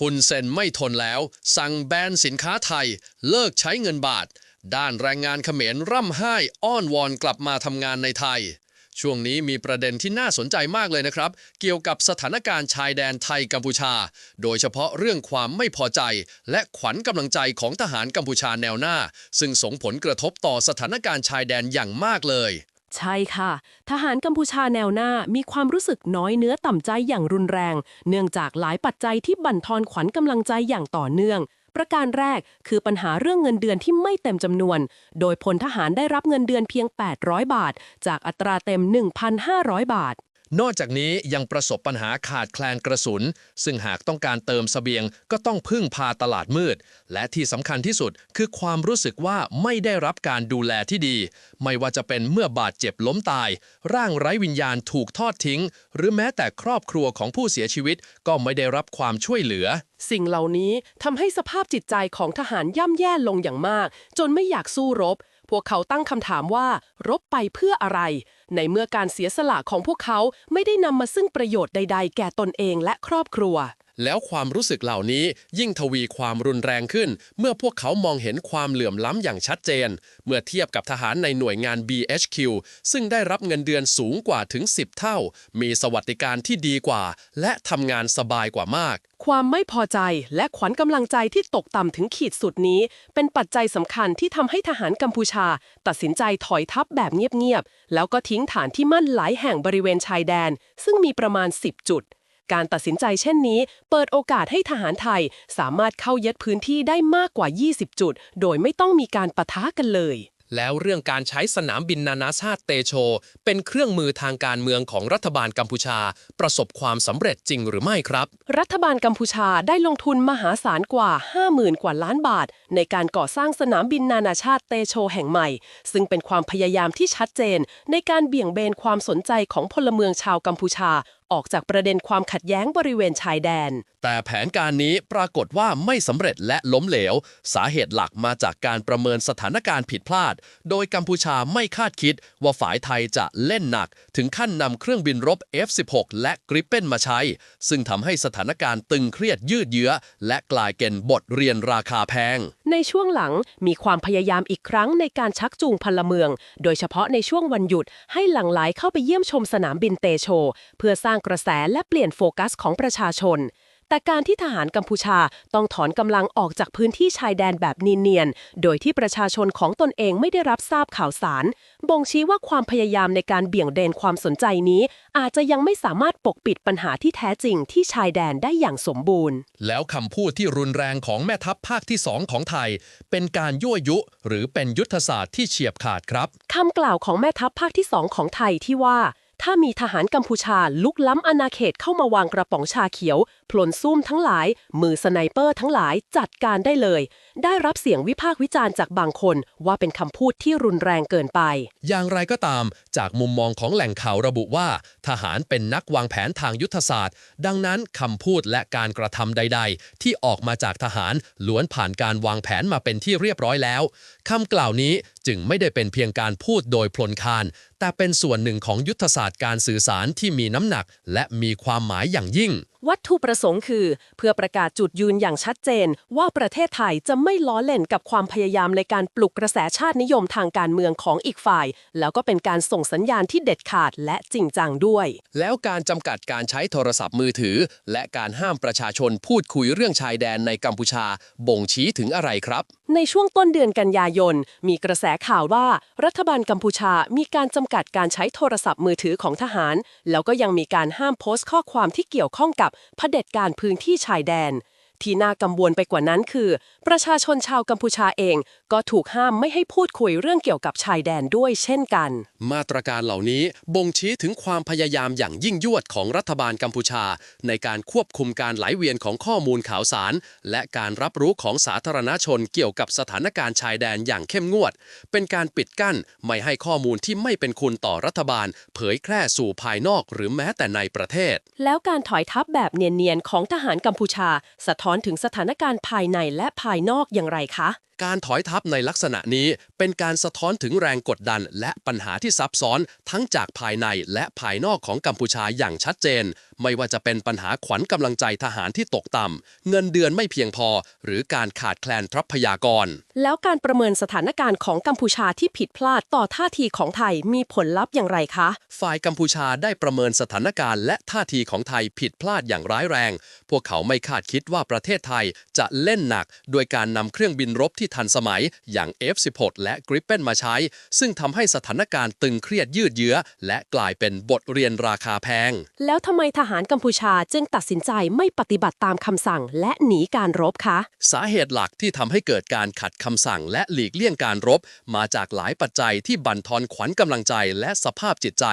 ฮุนเซนไม่ทนแล้ว สั่งแบนสินค้าไทย เลิกใช้เงินบาท ด้านแรงงานเขมรร่ำไห้อ้อนวอนกลับมาทำงานในไทย ช่วงนี้มีประเด็นที่น่าสนใจมากเลยนะครับ เกี่ยวกับสถานการณ์ชายแดนไทยกัมพูชา โดยเฉพาะเรื่องความไม่พอใจ และขวัญกำลังใจของทหารกัมพูชาแนวหน้า ซึ่งส่งผลกระทบต่อสถานการณ์ชายแดนอย่างมากเลย ใช่ค่ะ ทหารกัมพูชาแนวหน้ามีความรู้สึกน้อยเนื้อต่ำใจอย่างรุนแรง เนื่องจากหลายปัจจัยที่บั่นทอนขวัญกำลังใจอย่างต่อเนื่อง ประการแรกคือปัญหาเรื่องเงินเดือนที่ไม่เต็มจำนวน โดยพลทหารได้รับเงินเดือนเพียง 800 บาท จากอัตราเต็ม 1,500 บาท นอกจากนี้ยังประสบปัญหาขาดแคลนกระสุน ซึ่งหากต้องการเติมเสบียงก็ต้องพึ่งพาตลาดมืด และที่สำคัญที่สุดคือความรู้สึกว่าไม่ได้รับการดูแลที่ดี ไม่ว่าจะเป็นเมื่อบาดเจ็บล้มตาย ร่างไร้วิญญาณถูกทอดทิ้ง หรือแม้แต่ครอบครัวของผู้เสียชีวิตก็ไม่ได้รับความช่วยเหลือ สิ่งเหล่านี้ทำให้สภาพจิตใจของทหารย่ำแย่ลงอย่างมาก จนไม่อยากสู้รบ พวกเขาตั้งคำถามว่า รบไปเพื่ออะไร ในเมื่อการเสียสละของพวกเขาไม่ได้นำมาซึ่งประโยชน์ใด ๆ แก่ตนเองและครอบครัว แล้วความรู้สึกเหล่านี้ยิ่งทวีความรุนแรงขึ้น เมื่อพวกเขามองเห็นความเหลื่อมล้ำอย่างชัดเจน เมื่อเทียบกับทหารในหน่วยงาน BHQ ซึ่งได้รับเงินเดือนสูงกว่าถึง 10 เท่า มีสวัสดิการที่ดีกว่า และทำงานสบายกว่ามาก ความไม่พอใจและขวัญกำลังใจที่ตกต่ำถึงขีดสุดนี้ เป็นปัจจัยสำคัญที่ทำให้ทหารกัมพูชา ตัดสินใจถอยทัพแบบเงียบๆแล้วก็ทิ้งฐานที่มั่นหลายแห่งบริเวณชายแดน ซึ่งมีประมาณ 10 จุด การตัดสินใจเช่นนี้ เปิดโอกาสให้ทหารไทย สามารถเข้ายึดพื้นที่ได้มากกว่า 20 จุด โดยไม่ต้องมีการปะทะกันเลย แล้วเรื่องการใช้สนามบินนานาชาติเตโช เป็นเครื่องมือทางการเมืองของรัฐบาลกัมพูชา ประสบความสำเร็จจริงหรือไม่ครับ รัฐบาลกัมพูชาได้ลงทุนมหาศาลกว่า 50,000 กว่าล้านบาท ในการก่อสร้างสนามบินนานาชาติเตโชแห่งใหม่ ซึ่งเป็นความพยายามที่ชัดเจน ในการเบี่ยงเบนความสนใจของพลเมืองชาวกัมพูชา ออกจากประเด็นความขัดแย้งบริเวณชายแดน แต่แผนการนี้ปรากฏว่าไม่สำเร็จและล้มเหลว สาเหตุหลักมาจากการประเมินสถานการณ์ผิดพลาด โดยกัมพูชาไม่คาดคิดว่าฝ่ายไทยจะเล่นหนัก ถึงขั้นนำเครื่องบินรบ F-16 และกริปเปนมาใช้ ซึ่งทำให้สถานการณ์ตึงเครียดยืดเยื้อ และกลายเป็นบทเรียนราคาแพง ในช่วงหลังมีความพยายามอีกครั้งในการชักจูงพลเมือง โดยเฉพาะในช่วงวันหยุดให้หลั่งไหลเข้าไปเยี่ยมชมสนามบินเตโช เพื่อสร้างกระแสและเปลี่ยนโฟกัสของประชาชน แต่การที่ทหารกัมพูชาต้องถอนกำลังออกจากพื้นที่ชายแดนแบบเนียนๆ โดยที่ประชาชนของตนเองไม่ได้รับทราบข่าวสาร บ่งชี้ว่าความพยายามในการเบี่ยงเบนความสนใจนี้ อาจจะยังไม่สามารถปกปิดปัญหาที่แท้จริงที่ชายแดนได้อย่างสมบูรณ์ แล้วคำพูดที่รุนแรงของแม่ทัพภาคที่สองของไทย เป็นการยั่วยุ หรือเป็นยุทธศาสตร์ที่เฉียบขาดครับคำกล่าวของแม่ทัพภาคที่สองของไทยที่ว่า ถ้ามีทหารกัมพูชาลุกล้ำอาณาเขตเข้ามาวางกระป๋องชาเขียวพลนซุ่มทั้งหลาย มือสไนเปอร์ทั้งหลายจัดการได้เลย ได้รับเสียงวิพากษ์วิจารณ์จากบางคนว่าเป็นคำพูดที่รุนแรงเกินไป อย่างไรก็ตาม จากมุมมองของแหล่งข่าวระบุว่า ทหารเป็นนักวางแผนทางยุทธศาสตร์ ดังนั้นคำพูดและการกระทำใด ๆ ที่ออกมาจากทหารล้วนผ่านการวางแผนมาเป็นที่เรียบร้อยแล้วคำกล่าวนี้ จึงไม่ได้เป็นเพียงการพูดโดยพลนคานแต่เป็นส่วนหนึ่งของยุทธศาสตร์การสื่อสารที่มีน้ำหนัก และมีความหมายอย่างยิ่ง วัตถุประสงค์คือ เพื่อประกาศจุดยืนอย่างชัดเจน ว่าประเทศไทยจะไม่ล้อเล่นกับความพยายามในการปลุกกระแสชาตินิยมทางการเมืองของอีกฝ่าย แล้วก็เป็นการส่งสัญญาณที่เด็ดขาดและจริงจังด้วย แล้วการจำกัดการใช้โทรศัพท์มือถือ และการห้ามประชาชนพูดคุยเรื่องชายแดนในกัมพูชา บ่งชี้ถึงอะไรครับ ในช่วงต้นเดือนกันยายน มีกระแสข่าวว่า รัฐบาลกัมพูชามีการจำกัดการใช้โทรศัพท์มือถือของทหาร แล้วก็ยังมีการห้ามโพสต์ข้อความที่เกี่ยวข้องกับเผด็จการพื้นที่ชายแดน ที่น่ากังวลไปกว่านั้นคือ ประชาชนชาวกัมพูชาเอง ก็ถูกห้ามไม่ให้พูดคุยเรื่องเกี่ยวกับชายแดนด้วยเช่นกัน มาตรการเหล่านี้บ่งชี้ถึงความพยายามอย่างยิ่งยวดของรัฐบาลกัมพูชา ในการควบคุมการไหลเวียนของข้อมูลข่าวสาร และการรับรู้ของสาธารณชนเกี่ยวกับสถานการณ์ชายแดนอย่างเข้มงวด เป็นการปิดกั้นไม่ให้ข้อมูลที่ไม่เป็นคุณต่อรัฐบาล เผยแพร่สู่ภายนอกหรือแม้แต่ในประเทศ แล้วการถอยทัพแบบเนียนๆของทหารกัมพูชาสะท้อนอนถึงสถานการณ์ภายในและภายนอกอย่างไรคะ การถอยทัพในลักษณะนี้เป็นการสะท้อนถึงแรงกดดัน และปัญหาที่ซับซ้อนทั้งจากภายในและภายนอกของกัมพูชาอย่างชัดเจน ไม่ว่าจะเป็นปัญหาขวัญกำลังใจทหารที่ตกต่ำเงินเดือนไม่เพียงพอ หรือการขาดแคลนทรัพยากร แล้วการประเมินสถานการณ์ของกัมพูชาที่ผิดพลาดต่อท่าทีของไทยมีผลลัพธ์อย่างไรคะ ฝ่ายกัมพูชาได้ประเมินสถานการณ์และท่าทีของไทยผิดพลาดอย่างร้ายแรง พวกเขาไม่คาดคิดว่าประเทศไทยจะเล่นหนัก โดยการนำเครื่องบินรบที่ทันสมัยอย่าง F-16 และ Gripen มาใช้ ซึ่งทำให้สถานการณ์ตึงเครียดยืดเยื้อ และกลายเป็นบทเรียนราคาแพง แล้วทำไมทหารกัมพูชาจึงตัดสินใจไม่ปฏิบัติตามคำสั่ง และหนีการรบคะ สาเหตุหลักที่ทำให้เกิดการขัดคำสั่ง และหลีกเลี่ยงการรบ มาจากหลายปัจจัยที่บั่นทอนขวัญกำลังใจและสภาพจิตใจ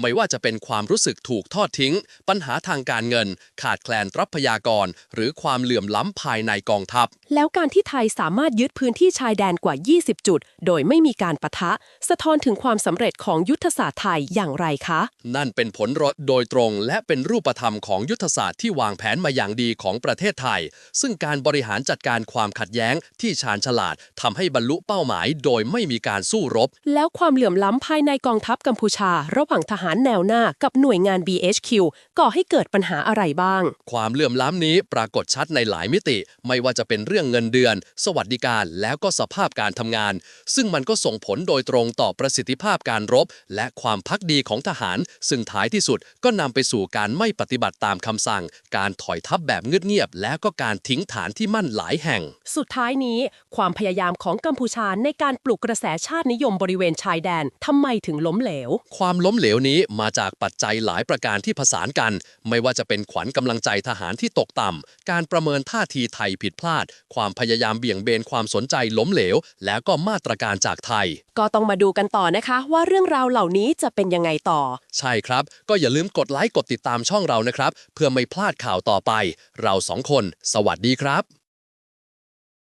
ไม่ว่าจะเป็นความรู้สึกถูกทอดทิ้ง ปัญหาทางการเงิน ขาดแคลนทรัพยากร หรือความเหลื่อมล้ำภายในกองทัพ แล้วการที่ไทยสามารถยึดพื้นที่ชายแดนกว่า 20 จุด โดยไม่มีการปะทะ สะท้อนถึงความสำเร็จของยุทธศาสตร์ไทยอย่างไรคะ นั่นเป็นผลรดโดยตรง และเป็นรูปธรรมของยุทธศาสตร์ที่วางแผนมาอย่างดีของประเทศไทย ซึ่งการบริหารจัดการความขัดแย้งที่ชาญฉลาดทำให้บรรลุเป้าหมาย โดยไม่มีการสู้รบ แล้วความเหลื่อมล้ำภายในกองทัพกัมพูชา ระหว่างทหารแนวหน้ากับหน่วยงาน BHQ ก่อให้เกิดปัญหาอะไรบ้าง ความเหลื่อมล้ำนี้ปรากฏชัดในหลายมิติ ไม่ว่าจะเป็นเรื่องเงินเดือน สวัสดิการแล้วก็สภาพการทำงาน ซึ่งมันก็ส่งผลโดยตรงต่อประสิทธิภาพการรบ และความพักดีของทหาร ซึ่งท้ายที่สุดก็นำไปสู่การไม่ปฏิบัติตามคำสั่ง การถอยทัพแบบเงียบๆและก็การทิ้งฐานที่มั่นหลายแห่ง สุดท้ายนี้ ความพยายามของกัมพูชาในการปลุกกระแสชาตินิยมบริเวณชายแดนทำไมถึงล้มเหลว ความล้มเหลวนี้มาจากปัจจัยหลายประการที่ผสานกัน ไม่ว่าจะเป็นขวัญกำลังใจทหารที่ตกต่ำการประเมินท่าทีไทยผิดพลาด ความพยายามเบี่ยงเบนความสนใจล้มเหลว แล้วก็มาตรการจากไทย ก็ต้องมาดูกันต่อนะคะว่าเรื่องราวเหล่านี้จะเป็นยังไงต่อ ใช่ครับ ก็อย่าลืมกดไลค์กดติดตามช่องเรานะครับ เพื่อไม่พลาดข่าวต่อไป เราสองคน สวัสดีครับ